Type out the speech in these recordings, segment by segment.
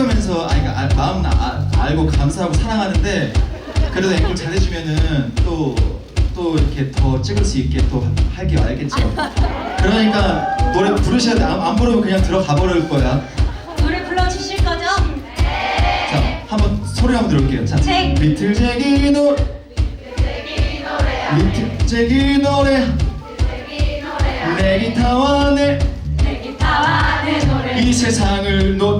챙겨면서 아니 그러니까 아, 마음 아, 알고 감사하고 사랑하는데 그래도 앵콜 잘해주면은 또 또 이렇게 더 찍을 수 있게 또 할게요 알겠죠? 그러니까 노래 부르셔야 돼. 안, 안 부르면 그냥 들어가 버릴 거야. 노래 불러주실 거죠? 자 한번 소리 한번 들을게요. 자 잭. 리틀 잭이 노래. 리틀 잭이 노래 내 기타와 내 이 세상을 놓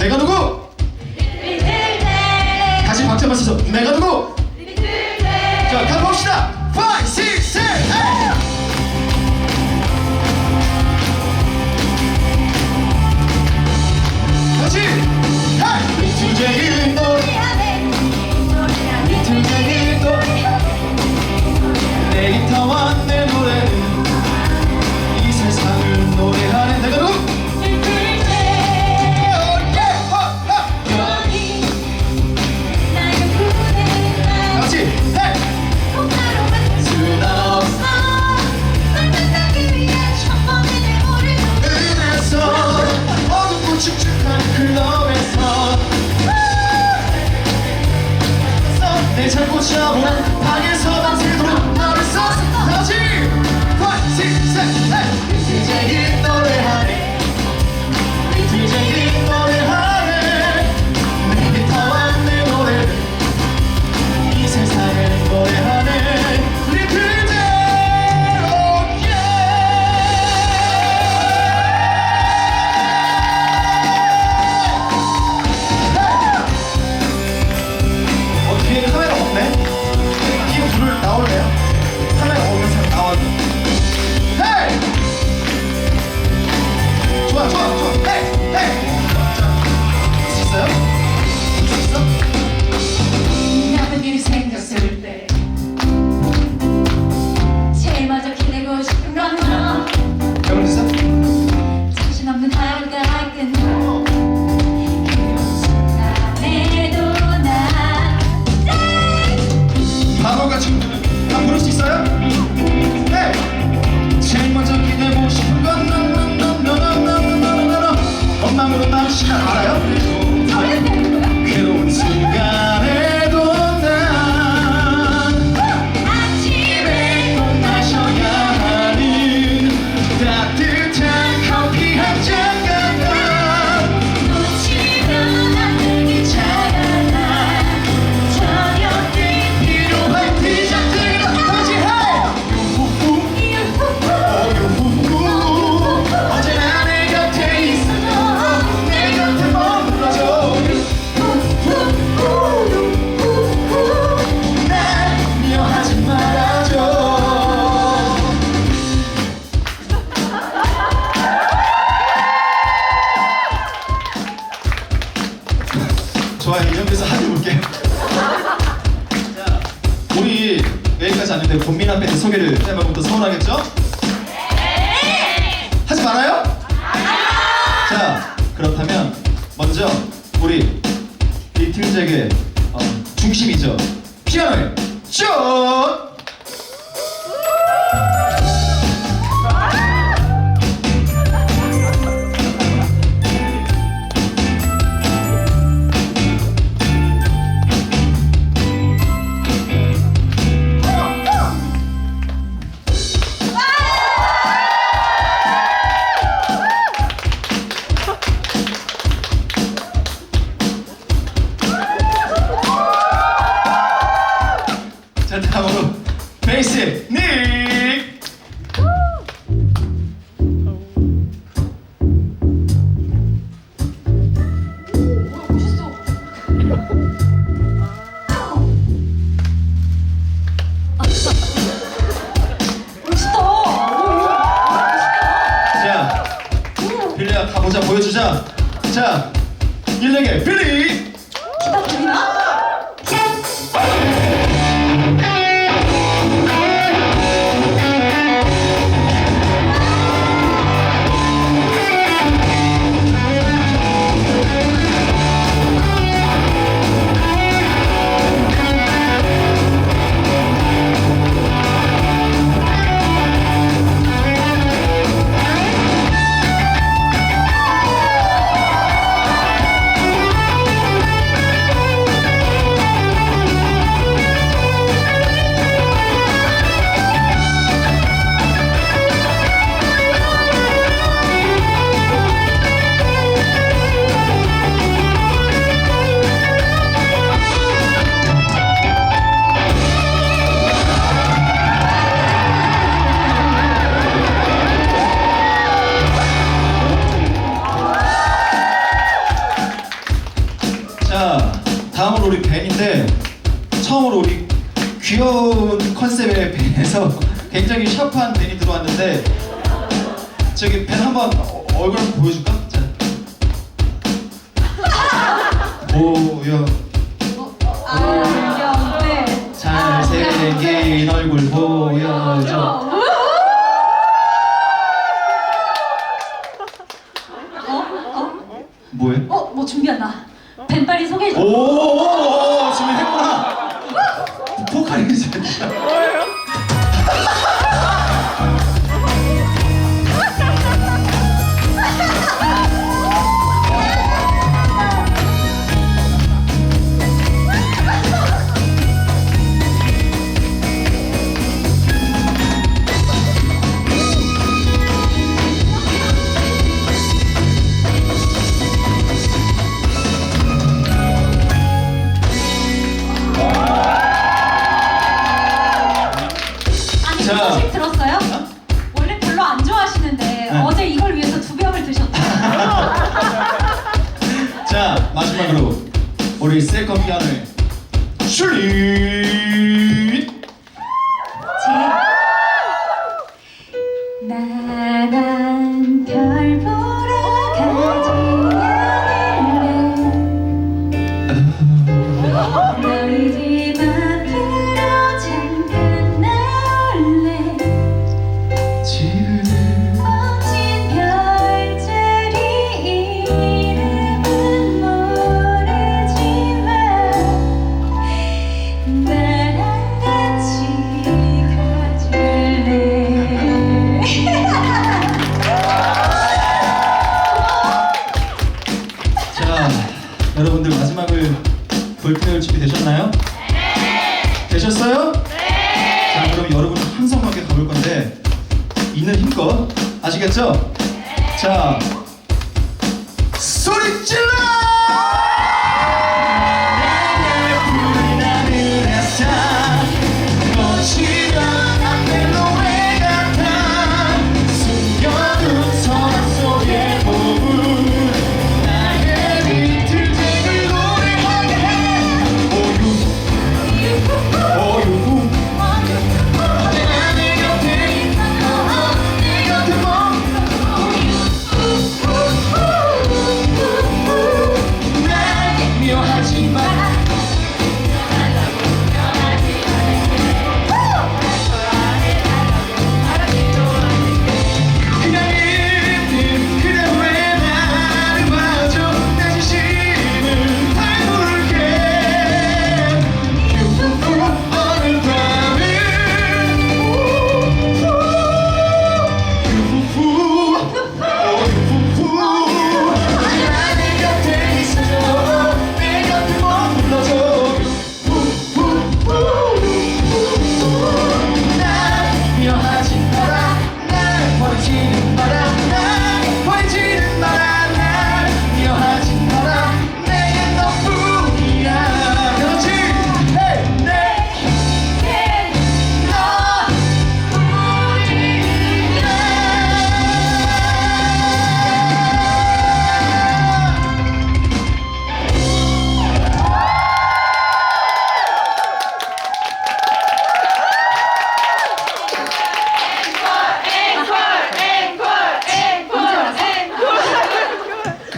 하지 말아요? 자, 그렇다면 먼저 우리 리틀잭의 어, 중심이죠. 피아노에 쭉! 자, 보여주자 자 일렉의 빌리 기타 부리나? 굉장히 샤프한 벤이 들어왔는데 저기 벤 한번 어- 얼굴 보여줄까? 자. 보여 아, 네. 잘생긴 얼굴 보여줘 어? 어? 뭐해? 어? 뭐 준비한다. 벤 빨리 소개해줘. 오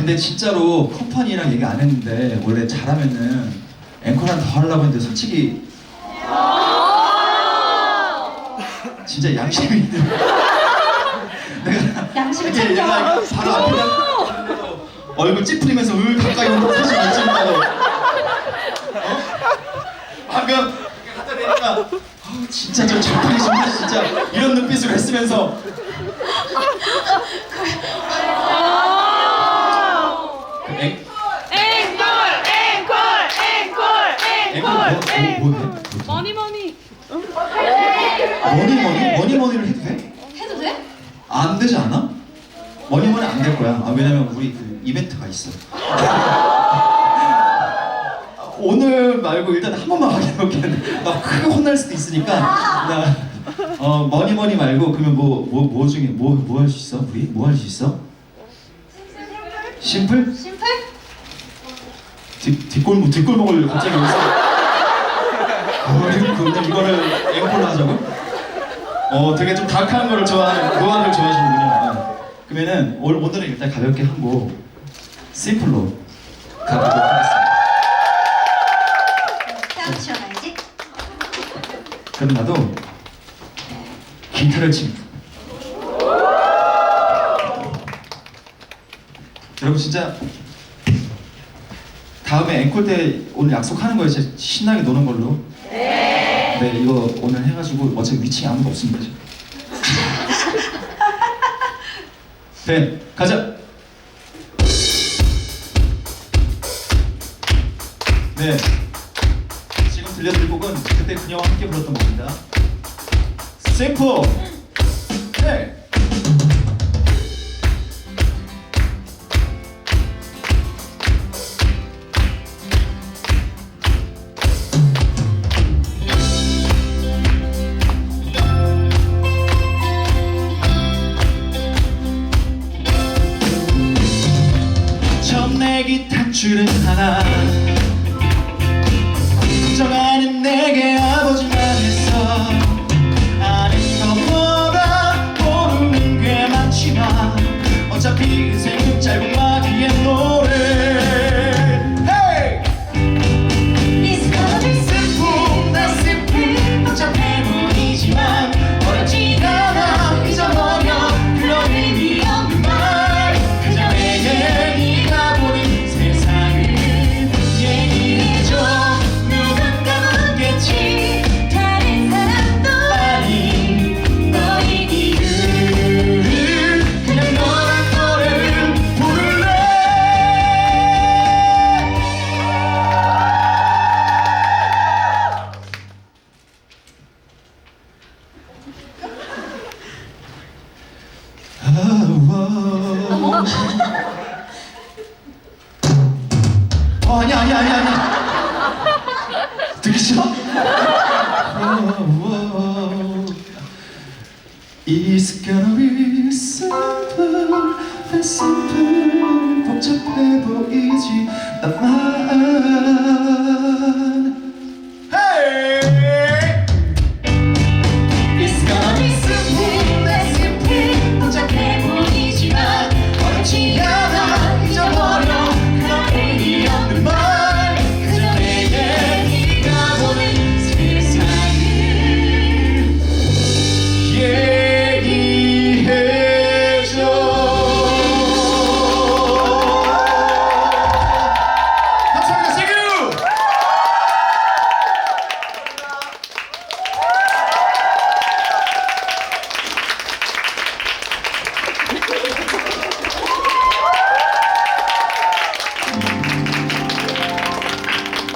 근데 진짜로 컴퍼니랑 얘기 안 했는데 원래 잘하면은 앵콜 하나 더 하려고 했는데 솔직히 진짜 양심이 있는 내가 양심 이렇게. 얘가 바로 앞에 얼굴 찌푸리면서 으 가까이 못 찍는다고. 어? 방금 이렇게 갖다 대니까 어, 진짜 저 저팔이 진짜 진짜. 이런 눈빛으로 했으면서 그 앵, 앵콜 앵콜 앵콜 뭐, 뭐, 뭐, 뭐, 뭐, 머니 머니 머니 머니 머니 머니를 해도 돼? 해도 돼? 안 되지 않아? 머니 머니 안 될 거야. 아, 왜냐면 우리 그 이벤트가 있어. 오늘 말고 일단 한 번만 확인해볼게. 나 크게 혼날 수도 있으니까 나 어, 머니 머니 말고 그러면 뭐 뭐 뭐 중에 뭐 뭐 할 수 있어? 우리 뭐 할 수 있어? 심플? 심플? 뒷, 뒷골목 뒷골목을 갑자기 여기서 어, 근데 이거를 앵콜로 하자고? 어 되게 좀 다크한 거를 좋아하는 노안을 좋아하시는군요. 어. 그러면은 오늘 오늘은 일단 가볍게 한곡 심플로 가보도록 하겠습니다. 다음 시원하지? 그럼 나도 기타를 칩니다. 여러분 진짜 다음에 앵콜 때 오늘 약속하는 거예요. 진짜 신나게 노는 걸로. 네. 네 이거 오늘 해가지고 어차피 위층에 아무도 없습니다. 지금. 네 가자. 네. 지금 들려드릴 곡은 그때 그녀와 함께 불렀던 곡입니다. 샘포. 네. Simple 복잡해 보이지 않아